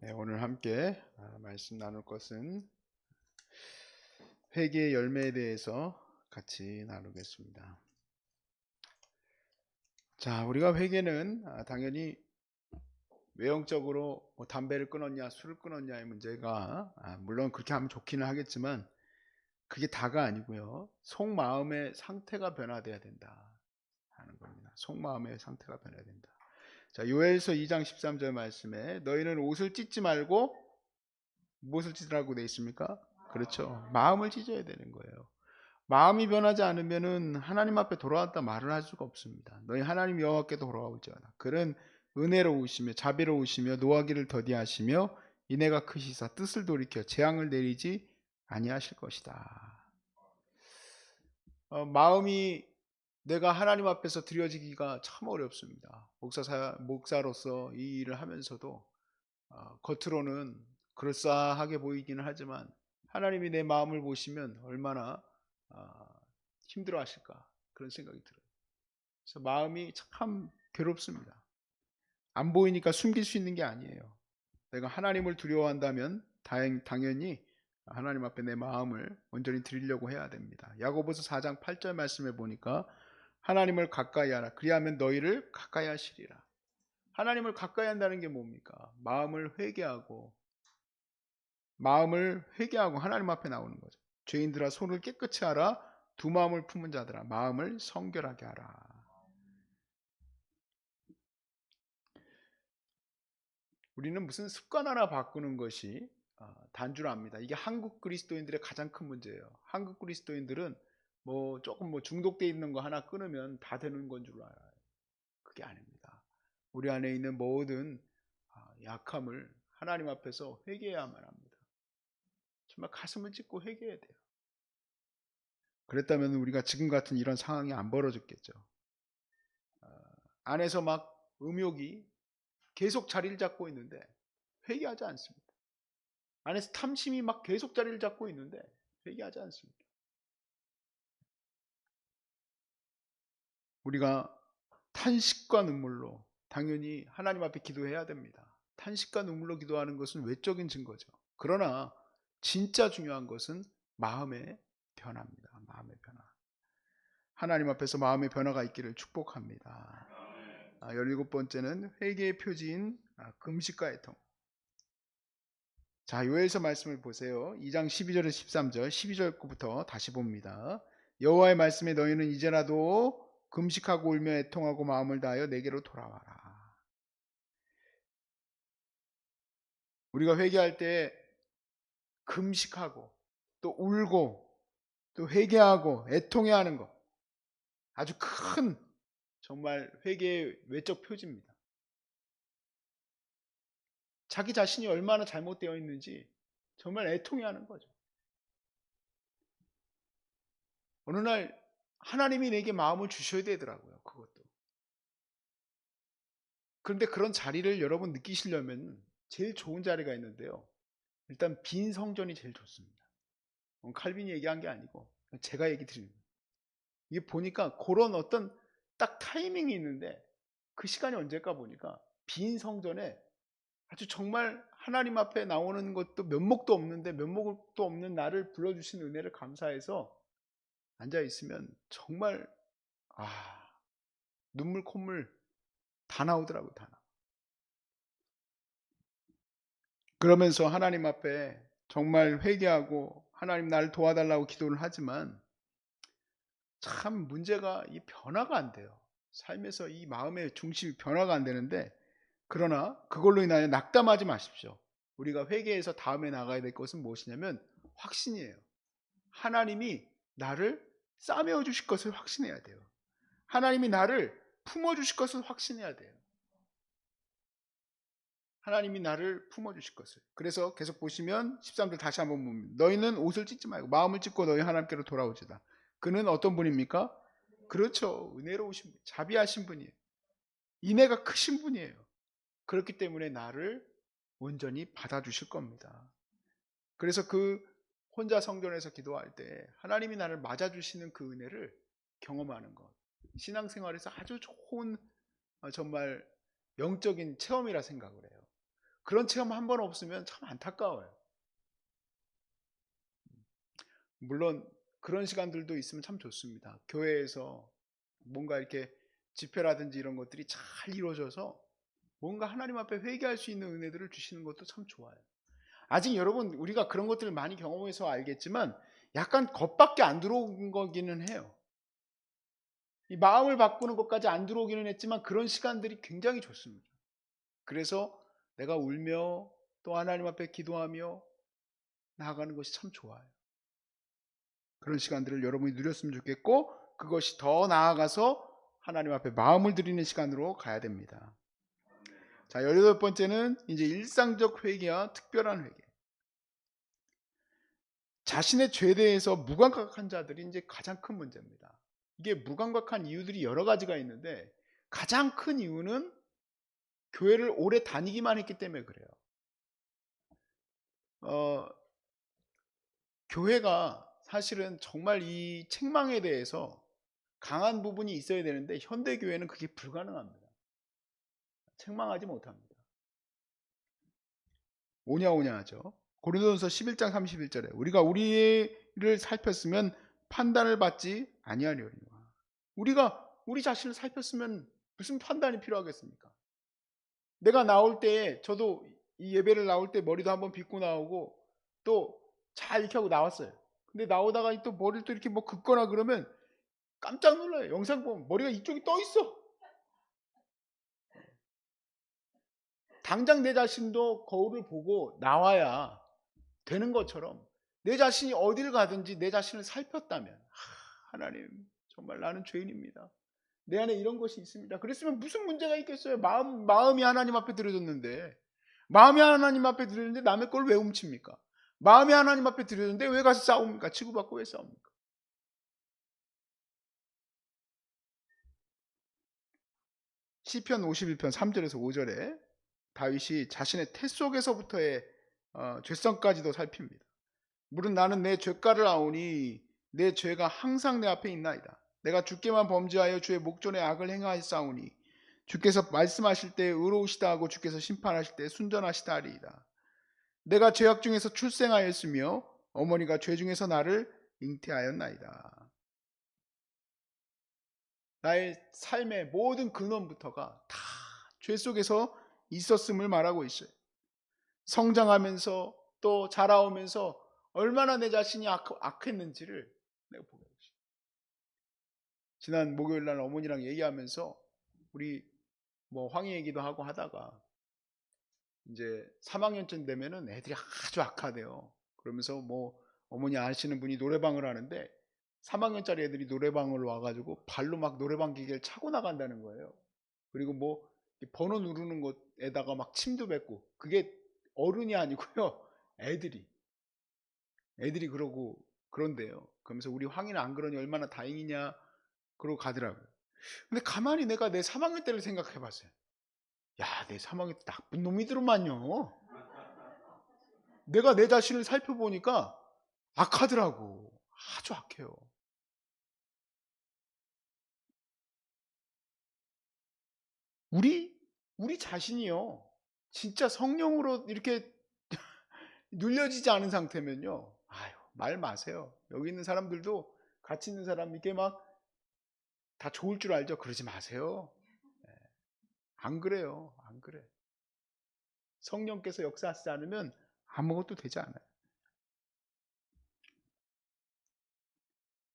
네, 오늘 함께 아, 말씀 나눌 것은 회개의 열매에 대해서 같이 나누겠습니다. 자, 우리가 회개는 아, 당연히 외형적으로 뭐 담배를 끊었냐, 술을 끊었냐의 문제가 아, 물론 그렇게 하면 좋기는 하겠지만 그게 다가 아니고요. 속마음의 상태가 변화돼야 된다 하는 겁니다. 속마음의 상태가 변해야 된다. 자, 요엘서 2장 13절 말씀에 너희는 옷을 찢지 말고 무엇을 찢으라고 돼 있습니까? 그렇죠. 마음을 찢어야 되는 거예요. 마음이 변하지 않으면은 하나님 앞에 돌아왔다 말을 할 수가 없습니다. 너희 하나님 여호와께 돌아오지어다. 그는 은혜로우시며 자비로우시며 노하기를 더디하시며 인애가 크시사 뜻을 돌이켜 재앙을 내리지 아니하실 것이다. 어, 마음이 내가 하나님 앞에서 드려지기가 참 어렵습니다. 목사 목사로서 이 일을 하면서도 어, 겉으로는 그럴싸하게 보이기는 하지만 하나님이 내 마음을 보시면 얼마나 어, 힘들어하실까 그런 생각이 들어요. 그래서 마음이 참 괴롭습니다. 안 보이니까 숨길 수 있는 게 아니에요. 내가 하나님을 두려워한다면 다행, 당연히 하나님 앞에 내 마음을 온전히 드리려고 해야 됩니다. 야고보서 4장 8절 말씀에 보니까 하나님을 가까이 하라. 그리하면 너희를 가까이 하시리라. 하나님을 가까이 한다는 게 뭡니까? 마음을 회개하고 마음을 회개하고 하나님 앞에 나오는 거죠. 죄인들아 손을 깨끗이 하라. 두 마음을 품은 자들아 마음을 성결하게 하라. 우리는 무슨 습관 하나 바꾸는 것이 어, 단줄 압니다. 이게 한국 그리스도인들의 가장 큰 문제예요. 한국 그리스도인들은 뭐 조금 뭐 중독돼 있는 거 하나 끊으면 다 되는 건 줄 알아요. 그게 아닙니다. 우리 안에 있는 모든 아, 약함을 하나님 앞에서 회개해야만 합니다. 정말 가슴을 찢고 회개해야 돼요. 그랬다면 우리가 지금 같은 이런 상황이 안 벌어졌겠죠. 아, 안에서 막 음욕이 계속 자리를 잡고 있는데 회개하지 않습니다. 안에서 탐심이 막 계속 자리를 잡고 있는데 회개하지 않습니다. 우리가 탄식과 눈물로 당연히 하나님 앞에 기도해야 됩니다. 탄식과 눈물로 기도하는 것은 외적인 증거죠. 그러나 진짜 중요한 것은 마음의 변화입니다. 마음의 변화. 하나님 앞에서 마음의 변화가 있기를 축복합니다. 17번째는 회개의 표지인 아, 금식과 애통. 자, 요에서 말씀을 보세요. 2장 12절에서 13절, 12절부터 다시 봅니다. 여호와의 말씀에 너희는 이제라도 금식하고 울며 애통하고 마음을 다하여 내게로 돌아와라. 우리가 회개할 때 금식하고 또 울고 또 회개하고 애통해 하는 것 아주 큰 정말 회개의 외적 표지입니다. 자기 자신이 얼마나 잘못되어 있는지 정말 애통해 하는 거죠. 어느 날 하나님이 내게 마음을 주셔야 되더라고요. 그것도. 그런데 그런 자리를 여러분 느끼시려면 제일 좋은 자리가 있는데요. 일단 빈 성전이 제일 좋습니다. 칼빈이 얘기한 게 아니고 제가 얘기 드립니다. 이게 보니까 그런 어떤 딱 타이밍이 있는데 그 시간이 언제일까 보니까 빈 성전에 아주 정말 하나님 앞에 나오는 것도 면목도 없는데 면목도 없는 나를 불러주신 은혜를 감사해서 앉아 있으면 정말 아 눈물 콧물 다 나오더라고 다 나. 그러면서 하나님 앞에 정말 회개하고 하나님 나를 도와달라고 기도를 하지만 참 문제가 이 변화가 안 돼요. 삶에서 이 마음의 중심이 변화가 안 되는데 그러나 그걸로 인하여 낙담하지 마십시오. 우리가 회개해서 다음에 나가야 될 것은 무엇이냐면 확신이에요. 하나님이 나를 싸매어 주실 것을 확신해야 돼요. 하나님이 나를 품어 주실 것을 확신해야 돼요. 하나님이 나를 품어 주실 것을. 그래서 계속 보시면 13절 다시 한번 보면 너희는 옷을 찢지 말고 마음을 찢고 너희 하나님께로 돌아오지다. 그는 어떤 분입니까? 그렇죠. 은혜로우신 분, 자비하신 분이에요. 인애가 크신 분이에요. 그렇기 때문에 나를 온전히 받아주실 겁니다. 그래서 그 혼자 성전에서 기도할 때 하나님이 나를 맞아주시는 그 은혜를 경험하는 것. 신앙생활에서 아주 좋은 어, 정말 영적인 체험이라 생각을 해요. 그런 체험 한 번 없으면 참 안타까워요. 물론 그런 시간들도 있으면 참 좋습니다. 교회에서 뭔가 이렇게 집회라든지 이런 것들이 잘 이루어져서 뭔가 하나님 앞에 회개할 수 있는 은혜들을 주시는 것도 참 좋아요. 아직 여러분 우리가 그런 것들을 많이 경험해서 알겠지만 약간 겉밖에 안 들어온 거기는 해요. 이 마음을 바꾸는 것까지 안 들어오기는 했지만 그런 시간들이 굉장히 좋습니다. 그래서 내가 울며 또 하나님 앞에 기도하며 나아가는 것이 참 좋아요. 그런 시간들을 여러분이 누렸으면 좋겠고 그것이 더 나아가서 하나님 앞에 마음을 드리는 시간으로 가야 됩니다. 자, 18번째는 이제 일상적 회개와 특별한 회개. 자신의 죄에 대해서 무감각한 자들이 이제 가장 큰 문제입니다. 이게 무감각한 이유들이 여러 가지가 있는데 가장 큰 이유는 교회를 오래 다니기만 했기 때문에 그래요. 어, 교회가 사실은 정말 이 책망에 대해서 강한 부분이 있어야 되는데 현대 교회는 그게 불가능합니다. 책망하지 못합니다. 오냐 오냐 하죠. 고린도전서 11장 31절에 우리가 우리를 살폈으면 판단을 받지 아니하려니와. 우리가 우리 자신을 살폈으면 무슨 판단이 필요하겠습니까? 내가 나올 때에 저도 이 예배를 나올 때 머리도 한번 빗고 나오고 또 잘 이렇게 하고 나왔어요. 근데 나오다가 또 머리를 또 이렇게 뭐 긋거나 그러면 깜짝 놀라요. 영상 보면 머리가 이쪽이 떠 있어. 당장 내 자신도 거울을 보고 나와야 되는 것처럼 내 자신이 어디를 가든지 내 자신을 살폈다면 하, 하나님 정말 나는 죄인입니다. 내 안에 이런 것이 있습니다. 그랬으면 무슨 문제가 있겠어요? 마음 마음이 하나님 앞에 들어졌는데 마음이 하나님 앞에 들어졌는데 남의 걸 왜 훔칩니까? 마음이 하나님 앞에 들어졌는데 왜 가서 싸웁니까? 치고받고 왜 싸웁니까? 시편 51편 3절에서 5절에 다윗이 자신의 태 속에서부터의 어, 죄성까지도 살핍니다. 물은 나는 내 죄가를 아오니 내 죄가 항상 내 앞에 있나이다. 내가 주께만 범죄하여 주의 목전에 악을 행하였사오니 주께서 말씀하실 때 의로우시다 하고 주께서 심판하실 때 순전하시다 하리이다. 내가 죄악 중에서 출생하였으며 어머니가 죄 중에서 나를 잉태하였나이다. 나의 삶의 모든 근원부터가 다 죄 속에서 있었음을 말하고 있어요. 성장하면서 또 자라오면서 얼마나 내 자신이 악, 했는지를 내가 보게 되죠. 지난 목요일 날 어머니랑 얘기하면서 우리 뭐 황희 얘기도 하고 하다가 이제 3학년쯤 되면은 애들이 아주 악하대요. 그러면서 뭐 어머니 아시는 분이 노래방을 하는데 3학년짜리 애들이 노래방을 와가지고 발로 막 노래방 기계를 차고 나간다는 거예요. 그리고 뭐 번호 누르는 곳에다가 막 침도 뱉고 그게 어른이 아니고요. 애들이. 애들이 그러고 그런데요. 그러면서 우리 황이는 안 그러니 얼마나 다행이냐 그러고 가더라고요. 근데 가만히 내가 내 3학년 때를 생각해 봤어요. 야, 내 3학년 때 나쁜 놈이더만요. 내가 내 자신을 살펴보니까 악하더라고. 아주 악해요. 우리 우리 자신이요. 진짜 성령으로 이렇게 눌려지지 않은 상태면요. 아유, 말 마세요. 여기 있는 사람들도 같이 있는 사람 이게 막 다 좋을 줄 알죠? 그러지 마세요. 네. 안 그래요. 안 그래. 성령께서 역사하지 않으면 아무것도 되지 않아요.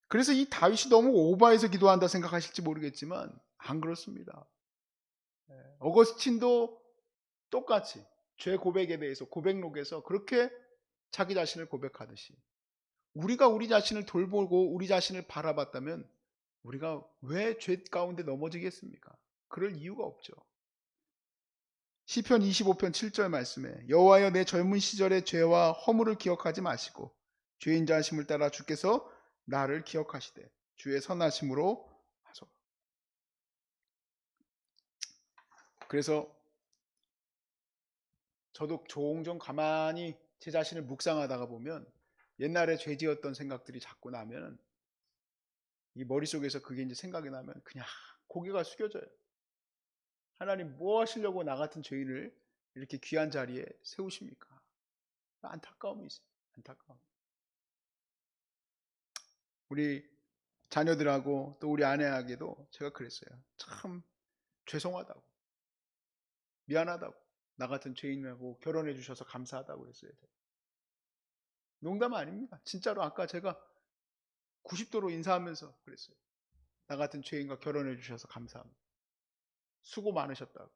그래서 이 다윗이 너무 오바해서 기도한다 생각하실지 모르겠지만 안 그렇습니다. 네. 어거스틴도 똑같이 죄 고백에 대해서 고백록에서 그렇게 자기 자신을 고백하듯이 우리가 우리 자신을 돌보고 우리 자신을 바라봤다면 우리가 왜 죄 가운데 넘어지겠습니까? 그럴 이유가 없죠. 시편 25편 7절 말씀에 여호와여 내 젊은 시절의 죄와 허물을 기억하지 마시고 죄인 자심을 따라 주께서 나를 기억하시되 주의 선하심으로 하소서. 그래서 저도 종종 가만히 제 자신을 묵상하다가 보면 옛날에 죄 지었던 생각들이 자꾸 나면 이 머릿속에서 그게 이제 생각이 나면 그냥 고개가 숙여져요. 하나님 뭐 하시려고 나 같은 죄인을 이렇게 귀한 자리에 세우십니까? 안타까움이 있어요. 안타까움. 우리 자녀들하고 또 우리 아내에게도 제가 그랬어요. 참 죄송하다고. 미안하다고. 나 같은 죄인하고 결혼해 주셔서 감사하다고 그랬어요. 농담 아닙니다. 진짜로 아까 제가 90도로 인사하면서 그랬어요. 나 같은 죄인과 결혼해 주셔서 감사합니다. 수고 많으셨다고.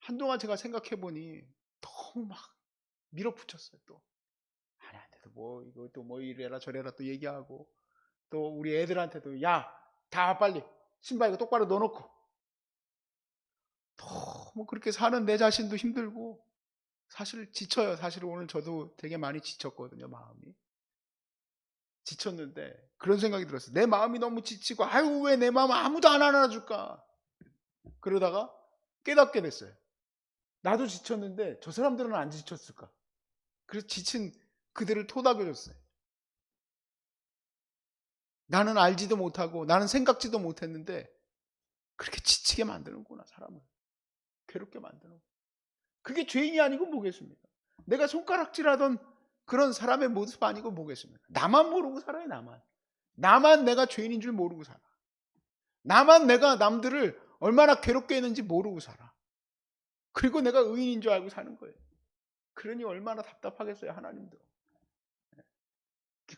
한동안 제가 생각해 보니 너무 막 밀어붙였어요. 또 아내한테도 뭐 이거 또 뭐 이래라 저래라 또 얘기하고 또 우리 애들한테도 야 다 빨리 신발 이거 똑바로 넣어놓고 너무 그렇게 사는 내 자신도 힘들고 사실 지쳐요. 사실 오늘 저도 되게 많이 지쳤거든요. 마음이 지쳤는데 그런 생각이 들었어요. 내 마음이 너무 지치고 아유 왜 내 마음 아무도 안 안아줄까? 그러다가 깨닫게 됐어요. 나도 지쳤는데 저 사람들은 안 지쳤을까? 그래서 지친 그들을 토닥여줬어요. 나는 알지도 못하고 나는 생각지도 못했는데 그렇게 지치게 만드는구나 사람을 괴롭게 만드는 그게 죄인이 아니고 뭐겠습니까? 내가 손가락질하던 그런 사람의 모습 아니고 뭐겠습니까? 나만 모르고 살아요 나만 나만 내가 죄인인 줄 모르고 살아 나만 내가 남들을 얼마나 괴롭게 했는지 모르고 살아 그리고 내가 의인인 줄 알고 사는 거예요 그러니 얼마나 답답하겠어요 하나님도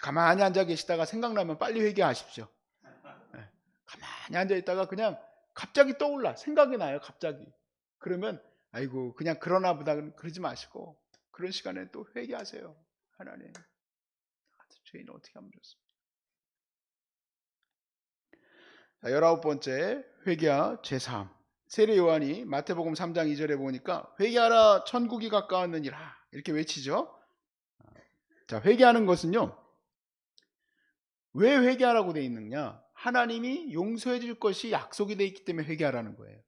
가만히 앉아 계시다가 생각나면 빨리 회개하십시오. 네. 가만히 앉아 있다가 그냥 갑자기 떠올라 생각이 나요. 갑자기 그러면 아이고 그냥 그러나 보다 그러지 마시고 그런 시간에 또 회개하세요. 하나님 죄인 어떻게 하면 좋습니까? 자, 열아홉 번째 회개와 죄사함. 세례 요한이 마태복음 3장 2절에 보니까 회개하라 천국이 가까웠느니라 이렇게 외치죠. 자 회개하는 것은요. 왜 회개하라고 돼 있느냐? 하나님이 용서해 줄 것이 약속이 돼 있기 때문에 회개하라는 거예요.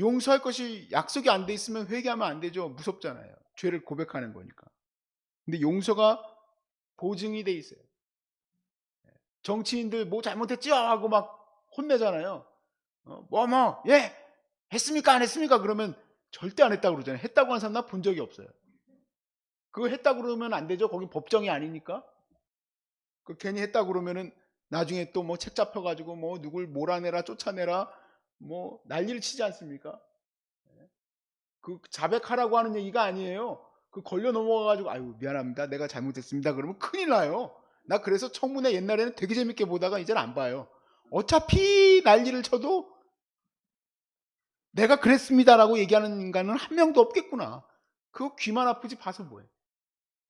용서할 것이 약속이 안 돼 있으면 회개하면 안 되죠. 무섭잖아요. 죄를 고백하는 거니까. 근데 용서가 보증이 돼 있어요. 정치인들 뭐 잘못했지요 하고 막 혼내잖아요. 어, 뭐, 뭐, 예, 했습니까? 안 했습니까? 그러면 절대 안 했다고 그러잖아요. 했다고 하는 사람 나 본 적이 없어요. 그거 했다고 그러면 안 되죠. 거기 법정이 아니니까. 그 괜히 했다 그러면은 나중에 또 뭐 책 잡혀가지고 뭐 누굴 몰아내라 쫓아내라 뭐 난리를 치지 않습니까? 그 자백하라고 하는 얘기가 아니에요. 그 걸려 넘어가가지고 아유 미안합니다. 내가 잘못했습니다. 그러면 큰일 나요. 나 그래서 청문회 옛날에는 되게 재밌게 보다가 이제는 안 봐요. 어차피 난리를 쳐도 내가 그랬습니다라고 얘기하는 인간은 한 명도 없겠구나. 그거 귀만 아프지 봐서 뭐해.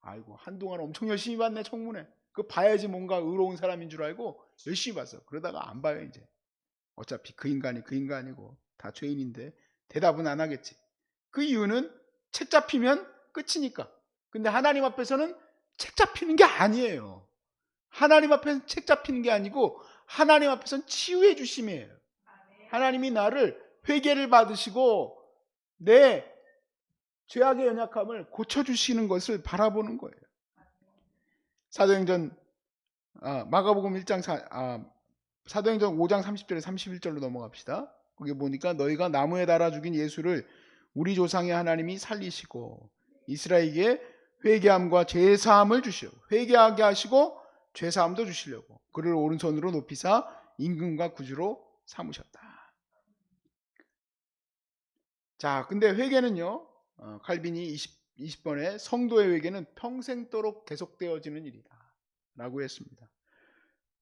아이고 한동안 엄청 열심히 봤네 청문회. 그 봐야지 뭔가 의로운 사람인 줄 알고 열심히 봤어. 그러다가 안 봐요 이제. 어차피 그 인간이 그 인간이고 다 죄인인데 대답은 안 하겠지. 그 이유는 책 잡히면 끝이니까. 근데 하나님 앞에서는 책 잡히는 게 아니에요. 하나님 앞에서는 책 잡히는 게 아니고 하나님 앞에서는 치유해 주심이에요. 하나님이 나를 회개를 받으시고 내 죄악의 연약함을 고쳐 주시는 것을 바라보는 거예요. 사도행전 아, 마가복음 1장 4, 아, 사도행전 5장 30절에 31절로 넘어갑시다. 거기 보니까 너희가 나무에 달아 죽인 예수를 우리 조상의 하나님이 살리시고 이스라엘에게 회개함과 죄사함을 주시오. 회개하게 하시고 죄사함도 주시려고 그를 오른손으로 높이사 임금과 구주로 삼으셨다. 자, 근데 회개는요. 어, 칼빈이 20 20번에 성도의 회개는 평생도록 계속되어지는 일이다. 라고 했습니다.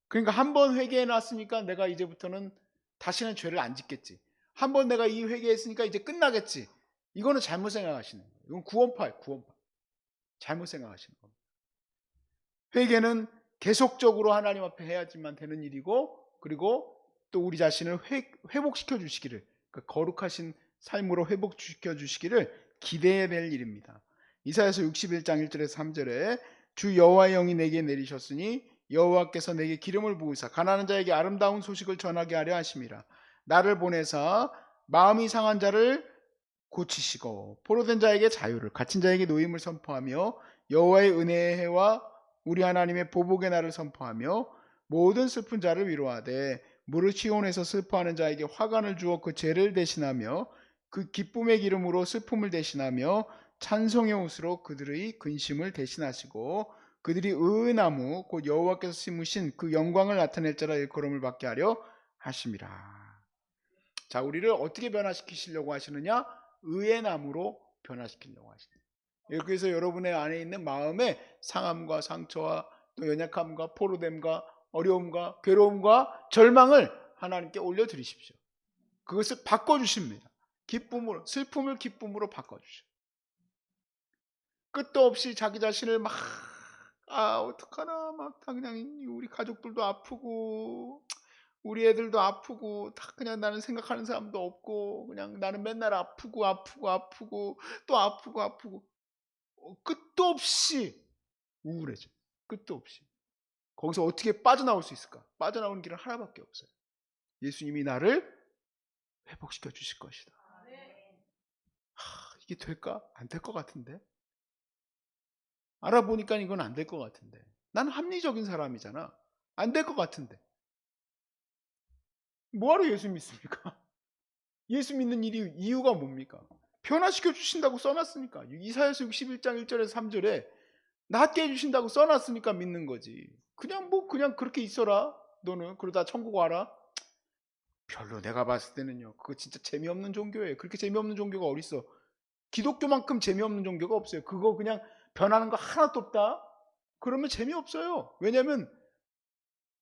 그러니까 한 번 회개해 놨으니까 내가 이제부터는 다시는 죄를 안 짓겠지. 한 번 내가 이 회개했으니까 이제 끝나겠지. 이거는 잘못 생각하시는 거예요. 이건 구원파예요, 구원파. 잘못 생각하시는 겁니다. 회개는 계속적으로 하나님 앞에 해야지만 되는 일이고, 그리고 또 우리 자신을 회, 회복시켜 주시기를, 그 거룩하신 삶으로 회복시켜 주시기를 기대해야 될 일입니다. 이사야서 61장 1절에서 3절에 주 여호와의 영이 내게 내리셨으니 여호와께서 내게 기름을 부으사 가난한 자에게 아름다운 소식을 전하게 하려 하심이라. 나를 보내사 마음이 상한 자를 고치시고 포로된 자에게 자유를 갇힌 자에게 노임을 선포하며 여호와의 은혜의 해와 우리 하나님의 보복의 날을 선포하며 모든 슬픈 자를 위로하되 무릇 시온에서 슬퍼하는 자에게 화관을 주어 그 죄를 대신하며 그 기쁨의 기름으로 슬픔을 대신하며 찬송의 옷으로 그들의 근심을 대신하시고 그들이 의의 나무 곧 여호와께서 심으신 그 영광을 나타낼 자라 일컬음을 받게 하려 하심이라. 자, 우리를 어떻게 변화시키시려고 하시느냐? 의의 나무로 변화시키려고 하시는. 여기서 여러분의 안에 있는 마음의 상함과 상처와 또 연약함과 포로됨과 어려움과 괴로움과 절망을 하나님께 올려드리십시오. 그것을 바꿔주십니다. 기쁨으로, 슬픔을 기쁨으로 바꿔주셔. 끝도 없이 자기 자신을 막, 아, 어떡하나, 막, 다 그냥 우리 가족들도 아프고, 우리 애들도 아프고, 다 그냥 나는 생각하는 사람도 없고, 그냥 나는 맨날 아프고, 아프고, 아프고, 또 아프고, 아프고, 어, 끝도 없이 우울해져. 끝도 없이. 거기서 어떻게 빠져나올 수 있을까? 빠져나오는 길은 하나밖에 없어요. 예수님이 나를 회복시켜 주실 것이다. 하, 이게 될까? 안 될 것 같은데. 알아보니까 이건 안 될 것 같은데. 난 합리적인 사람이잖아. 안 될 것 같은데. 뭐하러 예수 믿습니까? 예수 믿는 일이 이유가 뭡니까? 변화시켜 주신다고 써놨으니까. 이사야서 61장 1절에서 3절에 낫게 해주신다고 써놨으니까 믿는 거지. 그냥 뭐 그냥 그렇게 있어라. 너는 그러다 천국 와라. 별로 내가 봤을 때는요. 그거 진짜 재미없는 종교예요. 그렇게 재미없는 종교가 어딨어. 기독교만큼 재미없는 종교가 없어요. 그거 그냥 변하는 거 하나도 없다. 그러면 재미없어요. 왜냐면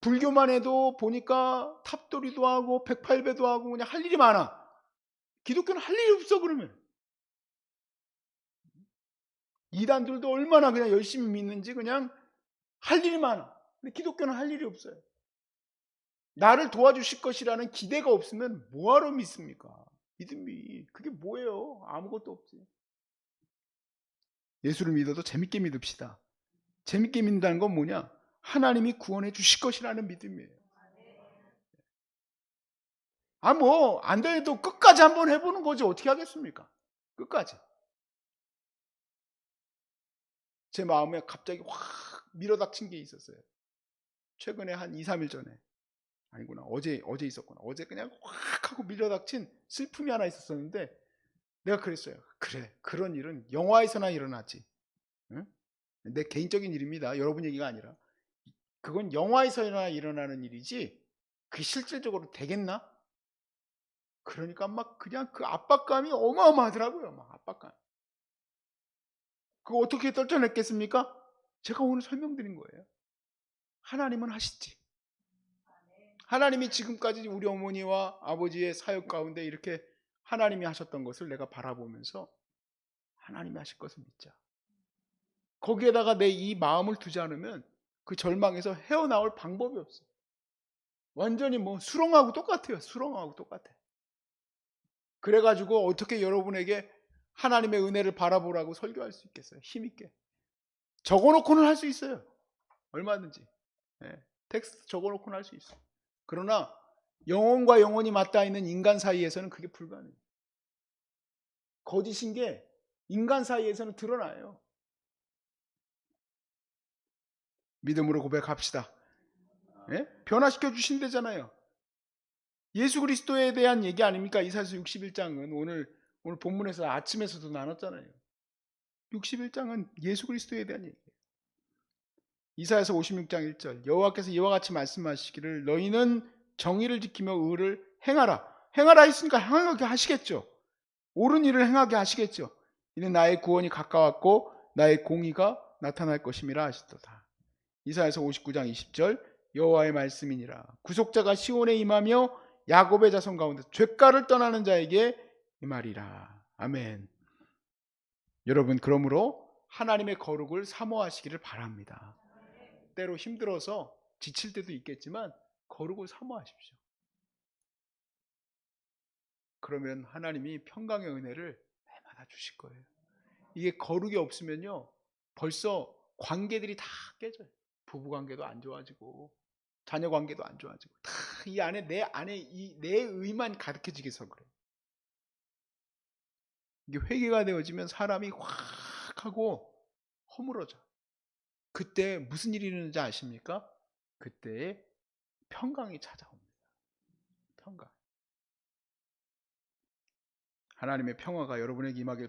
불교만 해도 보니까 탑돌이도 하고 108배도 하고 그냥 할 일이 많아. 기독교는 할 일이 없어 그러면. 이단들도 얼마나 그냥 열심히 믿는지 그냥 할 일이 많아. 근데 기독교는 할 일이 없어요. 나를 도와주실 것이라는 기대가 없으면 뭐하러 믿습니까? 믿음이 그게 뭐예요? 아무것도 없지. 예수를 믿어도 재밌게 믿읍시다. 재밌게 믿는다는 건 뭐냐? 하나님이 구원해 주실 것이라는 믿음이에요. 아, 뭐, 안 돼도 끝까지 한번 해보는 거지. 어떻게 하겠습니까? 끝까지. 제 마음에 갑자기 확 밀어닥친 게 있었어요. 최근에 한 2, 3일 전에. 아니구나. 어제, 어제 있었구나. 어제 그냥 확 하고 밀어닥친 슬픔이 하나 있었었는데, 내가 그랬어요. 그래. 그런 일은 영화에서나 일어나지. 응? 내 개인적인 일입니다. 여러분 얘기가 아니라. 그건 영화에서나 일어나는 일이지, 그게 실질적으로 되겠나? 그러니까 막 그냥 그 압박감이 어마어마하더라고요. 막 압박감. 그거 어떻게 떨쳐냈겠습니까? 제가 오늘 설명드린 거예요. 하나님은 하시지. 하나님이 지금까지 우리 어머니와 아버지의 사역 가운데 이렇게 하나님이 하셨던 것을 내가 바라보면서 하나님이 하실 것을 믿자. 거기에다가 내 이 마음을 두지 않으면 그 절망에서 헤어나올 방법이 없어요. 완전히 뭐 수렁하고 똑같아요. 수렁하고 똑같아. 그래가지고 어떻게 여러분에게 하나님의 은혜를 바라보라고 설교할 수 있겠어요? 힘있게. 적어놓고는 할 수 있어요. 얼마든지. 네, 텍스트 적어놓고는 할 수 있어요. 그러나 영혼과 영혼이 맞닿아 있는 인간 사이에서는 그게 불가능해요. 거짓인 게 인간 사이에서는 드러나요. 믿음으로 고백합시다. 네? 변화시켜 주신대잖아요. 예수 그리스도에 대한 얘기 아닙니까? 이사야서 61장은 오늘 오늘 본문에서 아침에서도 나눴잖아요. 61장은 예수 그리스도에 대한 얘기예요. 이사야서 56장 1절 여호와께서 이와 같이 말씀하시기를 너희는 정의를 지키며 의를 행하라. 행하라 했으니까 행하게 하시겠죠. 옳은 일을 행하게 하시겠죠. 이는 나의 구원이 가까웠고 나의 공의가 나타날 것임이라 하시도다. 이사야서 59장 20절 여호와의 말씀이니라. 구속자가 시온에 임하며 야곱의 자손 가운데 죄가를 떠나는 자에게 이 말이라. 아멘. 여러분 그러므로 하나님의 거룩을 사모하시기를 바랍니다. 때로 힘들어서 지칠 때도 있겠지만 거룩을 사모하십시오. 그러면 하나님이 평강의 은혜를 날마다 주실 거예요. 이게 거룩이 없으면요. 벌써 관계들이 다 깨져요. 부부 관계도 안 좋아지고 자녀 관계도 안 좋아지고 다 이 안에 내 안에 이 내 의만 가득해지게서 그래. 이게 회개가 되어지면 사람이 확 하고 허물어져. 그때 무슨 일이 일어나는지 아십니까? 그때 평강이 찾아옵니다. 평강. 하나님의 평화가 여러분에게 임하길